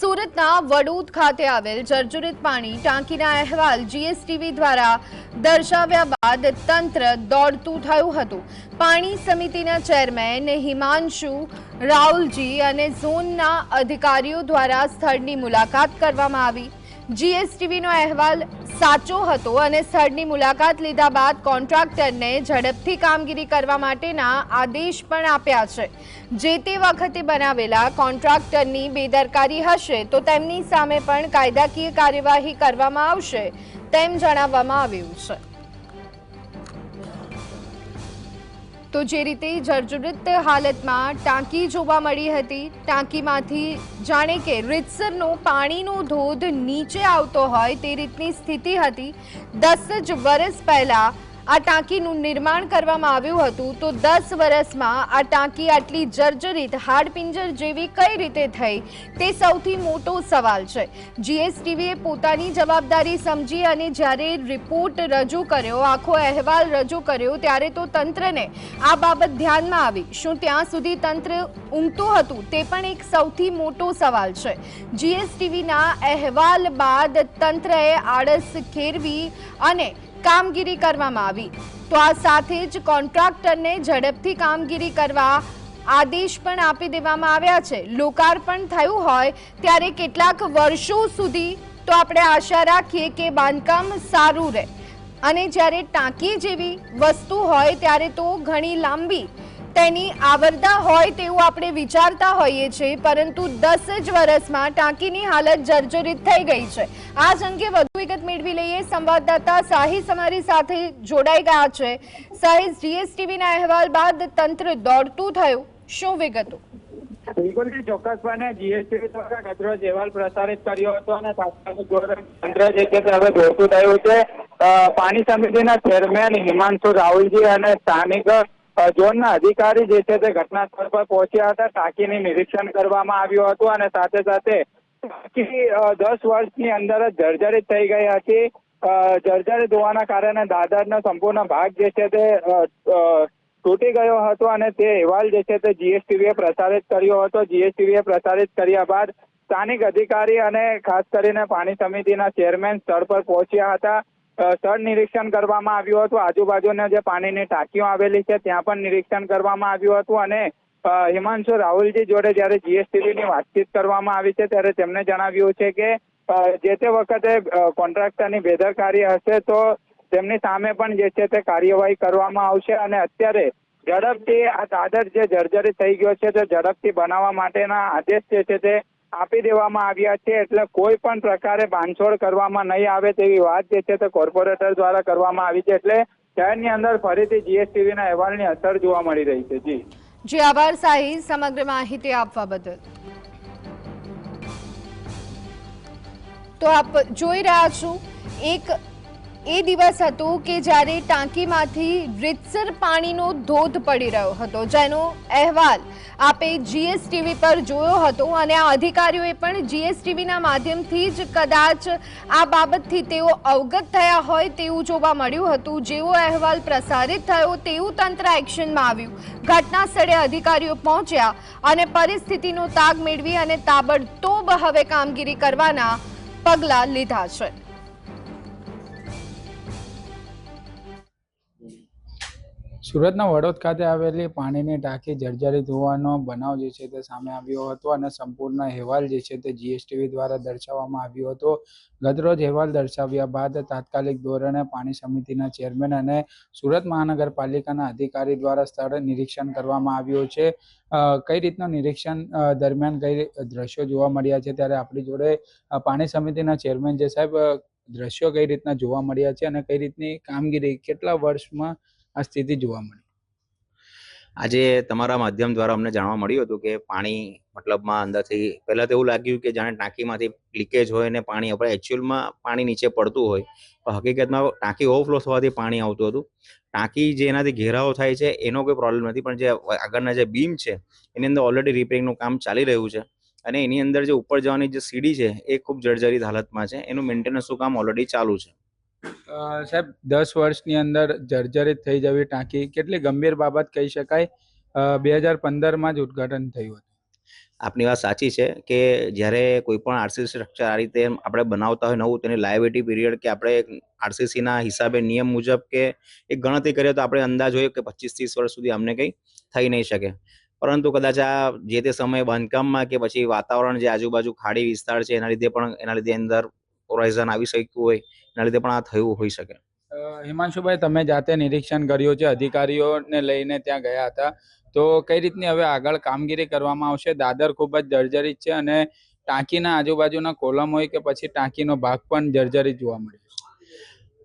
સુરતના વડોદ ખાતે આવેલ જર્જરિત પાણી ટાંકીના અહેવાલ જીએસટીવી દ્વારા દર્શાવ્યા બાદ તંત્ર દોડતું થયું હતું. પાણી સમિતિના ચેરમેન હિમાંશુ રાઉલજી અને ઝોનના અધિકારીઓ દ્વારા સ્થળની મુલાકાત કરવામાં આવી. જીએસટીવીનો અહેવાલ સાચો હતો અને સ્થળની મુલાકાત લીધા બાદ કોન્ટ્રાક્ટરને ઝડપથી કામગીરી કરવા માટેના આદેશ પણ આપ્યા છે. જે તે વખતે બનાવેલા કોન્ટ્રાક્ટરની બેદરકારી હશે તો તેમની સામે પણ કાયદાકીય કાર્યવાહી કરવામાં આવશે તેમ જણાવવામાં આવ્યું છે. તો જે રીતે જર્જરિત હાલતમાં ટાંકી જોવા મળી હતી, ટાંકીમાંથી જાણે કે રીતસરનો પાણીનો ધોધ નીચે આવતો હોય તે રીતની સ્થિતિ હતી. દસ જ વર્ષ પહેલા આ ટાંકીનું નિર્માણ કરવામાં આવ્યું હતું તો દસ વર્ષમાં આ ટાંકી આટલી જર્જરિત, હાડપિંજર જેવી કઈ રીતે થઈ? તે સૌથી મોટો સવાલ છે. જીએસટીવીએ પોતાની જવાબદારી સમજી અને જ્યારે રિપોર્ટ રજૂ કર્યો, આખો અહેવાલ રજૂ કર્યો, ત્યારે તો તંત્રને આ બાબત ધ્યાનમાં આવી. શું ત્યાં સુધી તંત્ર ઊંઘતું હતું? તે પણ એક સૌથી મોટો સવાલ છે. જીએસટીવીના અહેવાલ બાદ તંત્રએ આળસ ખેરવી અને કામગીરી કરવામાં આવી. તો આ સાથે જ કોન્ટ્રાક્ટરને ઝડપથી કામગીરી કરવા આદેશ પણ આપી દેવામાં આવ્યા છે. લોકાર્પણ થયું હોય ત્યારે કેટલાક વર્ષો સુધી તો આપણે આશા રાખીએ કે બાંધકામ સારું રહે. અને જ્યારે ટાંકી જેવી વસ્તુ હોય ત્યારે તો ઘણી લાંબી તેની આવરદા હોય તેવું આપણે વિચારતા હોઈએ છીએ, પરંતુ દસ જ વર્ષમાં ટાંકીની હાલત જર્જરિત થઈ ગઈ છે. આ અંગે વધુ વિગત મેળવી લઈએ. સંવાદદાતા સાહિસ અમારી સાથે જોડાઈ ગયા છે. સાહિસ જીએસટીવીના અહેવાલ બાદ તંત્ર દોડતું થયું. શું વિગતો? બિલકુલથી ચોક્કસપણે જીએસટી દ્વારા ગતરોજ અહેવાલ પ્રસારિત કર્યો હતો અને તાત્કાલિક તંત્ર જે છે હવે દોડતું થયું છે. પાણી સમિતિના ચેરમેન હિમાંશુ રાહુલજી અને સ્થાનિક ઝોનના અધિકારી જે છે તે ઘટના સ્થળ પર પહોંચ્યા હતા. ટાંકીની નિરીક્ષણ કરવામાં આવ્યું હતું અને સાથે સાથે ટાંકી દસ વર્ષની અંદર જ જર્જરિત થઈ ગઈ હતી. જર્જરિત હોવાના કારણે દાદરનો સંપૂર્ણ ભાગ જે છે તે તૂટી ગયો હતો અને તે અહેવાલ જે છે તે જીએસટીવીએ પ્રસારિત કર્યો હતો. જીએસટીવીએ પ્રસારિત કર્યા બાદ સ્થાનિક અધિકારી અને ખાસ કરીને પાણી સમિતિના ચેરમેન સ્થળ પર પહોંચ્યા હતા. સ્થળ નિરીક્ષણ કરવામાં આવ્યું હતું. આજુબાજુના જે પાણીની ટાંકીઓ આવેલી છે, ત્યાં પણ નિરીક્ષણ કરવામાં આવ્યું હતું અને હિમાંશુ રાહુલજી જોડે જ્યારે જીએસટીવીની વાતચીત કરવામાં આવી છે, ત્યારે તેમણે જણાવ્યું છે કે જે તે વખતે કોન્ટ્રાક્ટરની બેદરકારી હશે તો તેમની સામે પણ જે છે તે કાર્યવાહી કરવામાં આવશે અને અત્યારે ઝડપથી આ દાદર જે જર્જરિત થઈ ગયો છે, તે ઝડપથી બનાવવા માટેના આદેશ જે છે તે આપી દેવામાં આવ્યા છે એટલે કોઈ પણ પ્રકારે બાંધછોડ કરવામાં નહીં આવે તેવી વાત જે છે તે કોર્પોરેટર દ્વારા કરવામાં આવી છે એટલે શહેરની અંદર ફરીથી જીએસટીવીના અહેવાલની અસર જોવા મળી રહી છે. જી. જી, આભાર સાહી સમગ્ર માહિતી આપવા બદલ. તો આપ જોઈ રહ્યા છો, એક એ દિવસ હતો કે જ્યારે ટાંકીમાંથી રીતસર પાણીનો ધોધ પડી રહ્યો હતો, જેનો અહેવાલ આપે જીએસટીવી પર જોયો હતો અને આ અધિકારીઓએ પણ જીએસટીવીના માધ્યમથી જ કદાચ આ બાબતથી તેઓ અવગત થયા હોય તેવું જોવા મળ્યું હતું. જેવો અહેવાલ પ્રસારિત થયો તેવું તંત્ર એક્શનમાં આવ્યું. ઘટના સ્થળે અધિકારીઓ પહોંચ્યા અને પરિસ્થિતિનો તાગ મેળવી અને તાબડતોબ હવે કામગીરી કરવાના પગલાં લીધા છે. સુરતના વડોદ ખાતે આવેલી પાણીની ટાંકી જર્જરિત હોવાનો બનાવ જે છે તે સામે આવ્યો હતો અને સંપૂર્ણ અહેવાલ જે છે તે જીએસટીવી દ્વારા દર્શાવવામાં આવ્યો હતો. ગતરોજ અહેવાલ દર્શાવ્યા બાદ તાત્કાલિક ધોરણે પાણી સમિતિના ચેરમેન અને સુરત મહાનગરપાલિકાના અધિકારી દ્વારા સ્થળ નિરીક્ષણ કરવામાં આવ્યું છે. કઈ રીતનું નિરીક્ષણ દરમિયાન કઈ દ્રશ્યો જોવા મળ્યા છે ત્યારે આપણી જોડે પાણી સમિતિના ચેરમેન જે સાહેબ દ્રશ્યો કઈ રીતના જોવા મળ્યા છે અને કઈ રીતની કામગીરી, કેટલા વર્ષમાં આ સ્થિતિ જોવા મળી. આજે તમારા માધ્યમ દ્વારા અમને જાણવા મળ્યું હતું કે પાણી મતલબમાં અંદરથી, પહેલા તો એવું લાગ્યું કે જાણે ટાંકીમાંથી લીકેજ હોય ને પાણી આપણે એકચ્યુઅલમાં પાણી નીચે પડતું હોય, પણ હકીકતમાં ટાંકી ઓવરફ્લો થવાથી પાણી આવતું હતું. ટાંકી જે એનાથી ઘેરાવો થાય છે, એનો કોઈ પ્રોબ્લેમ નથી, પણ જે આગળના જે બીમ છે, એની અંદર ઓલરેડી રિપેરિંગનું કામ ચાલી રહ્યું છે. અને એની અંદર જે ઉપર જવાની જે સીડી છે, એ ખૂબ જર્જરિત હાલતમાં છે. એનું મેન્ટેનન્સનું કામ ઓલરેડી ચાલુ છે. સાહેબ, દસ વર્ષની અંદર જર્જરિત થઈ જવી ટાંકી કેટલી ગંભીર બાબત કહી શકાય? બે હજાર પંદરમાં જ ઉદ્ઘાટન થયું હતું. આપની વાત સાચી છે કે જ્યારે કોઈ પણ આરસીસી સ્ટ્રક્ચર આ રીતે આપણે બનાવતા હોય નવું, તેની લાયબિલિટી પીરિયડ કે આપણે આરસીસીના હિસાબે નિયમ મુજબ કે એક ગણતરી કરીએ તો આપણે અંદાજ હોય કે પચીસ ત્રીસ વર્ષ સુધી અમને કંઈ થઈ નહીં શકે. પરંતુ કદાચ આ જે તે સમયે બાંધકામમાં કે પછી વાતાવરણ જે આજુબાજુ ખાડી વિસ્તાર છે, એના લીધે પણ, એના લીધે અંદર હોરાઇઝન આવી શક્યું હોય એના લીધે પણ આ થયું હોઈ શકે. હિમાંશુભાઈ તમે જાતે નિરીક્ષણ કર્યું છે અધિકારીઓને લઈને ત્યાં ગયા હતા. તો કઈ રીતની હવે આગળ કામગીરી કરવામાં આવશે? દાદર ખૂબ જ જર્જરિત છે અને ટાંકીના આજુબાજુના કોલમ હોય કે પછી ટાંકીનો ભાગ પણ જર્જરિત જોવા મળે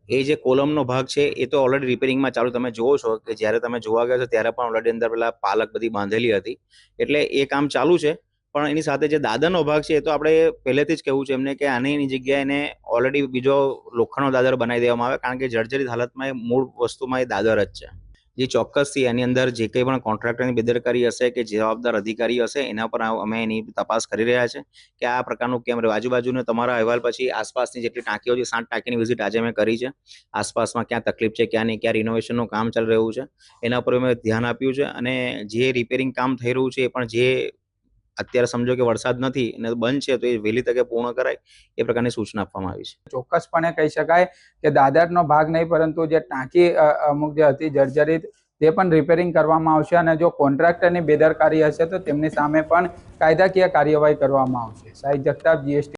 એ જે કોલમનો ભાગ છે એ તો ઓલરેડી રિપેરિંગમાં ચાલુ. તમે જુઓ છો કે જ્યારે તમે જોવા ગયા છો ત્યારે પણ ઓલરેડી અંદર પેલા પાલક બધી બાંધેલી હતી. એટલે એ કામ ચાલુ છે. પણ એની સાથે જે દાદરનો ભાગ છે એ તો આપણે પહેલેથી જ કહેવું છે એમને કે આની જગ્યાએ એને ઓલરેડી બીજો લોખંડનો દાદર બનાવી દેવામાં આવે, કારણ કે જર્જરિત હાલતમાં એ મૂળ વસ્તુમાં એ દાદર જ છે. જે ચોક્કસથી એની અંદર જે કંઈ પણ કોન્ટ્રાક્ટરની બેદરકારી હશે કે જવાબદાર અધિકારી હશે, એના પર અમે એની તપાસ કરી રહ્યા છે કે આ પ્રકારનું કેમ રહ્યું. આજુબાજુને તમારા અહેવાલ પછી આસપાસની જેટલી ટાંકીઓ છે, સાત ટાંકીની વિઝિટ આજે મેં કરી છે. આસપાસમાં ક્યાં તકલીફ છે, ક્યાં નહીં, ક્યાં રિનોવેશનનું કામ ચાલી રહ્યું છે, એના પર અમે ધ્યાન આપ્યું છે અને જે રિપેરિંગ કામ થઈ રહ્યું છે એ પણ જે અત્યારે સમજો કે વરસાદ નથી અને બંધ છે, તો એ વહેલી તકે પૂર્ણ કરાય, એ પ્રકારની સૂચના આપવામાં આવી છે. ચોક્કસપણે કહી શકાય કે દાદરનો ભાગ નહીં, પરંતુ જે ટાંકી અમુક જે હતી જર્જરિત, તે પણ રિપેરિંગ કરવામાં આવશે અને જો કોન્ટ્રાક્ટરની બેદરકારી હશે તો તેમની સામે પણ કાયદાકીય કાર્યવાહી કરવામાં આવશે. સાહિદ જગતાપ જીએસટી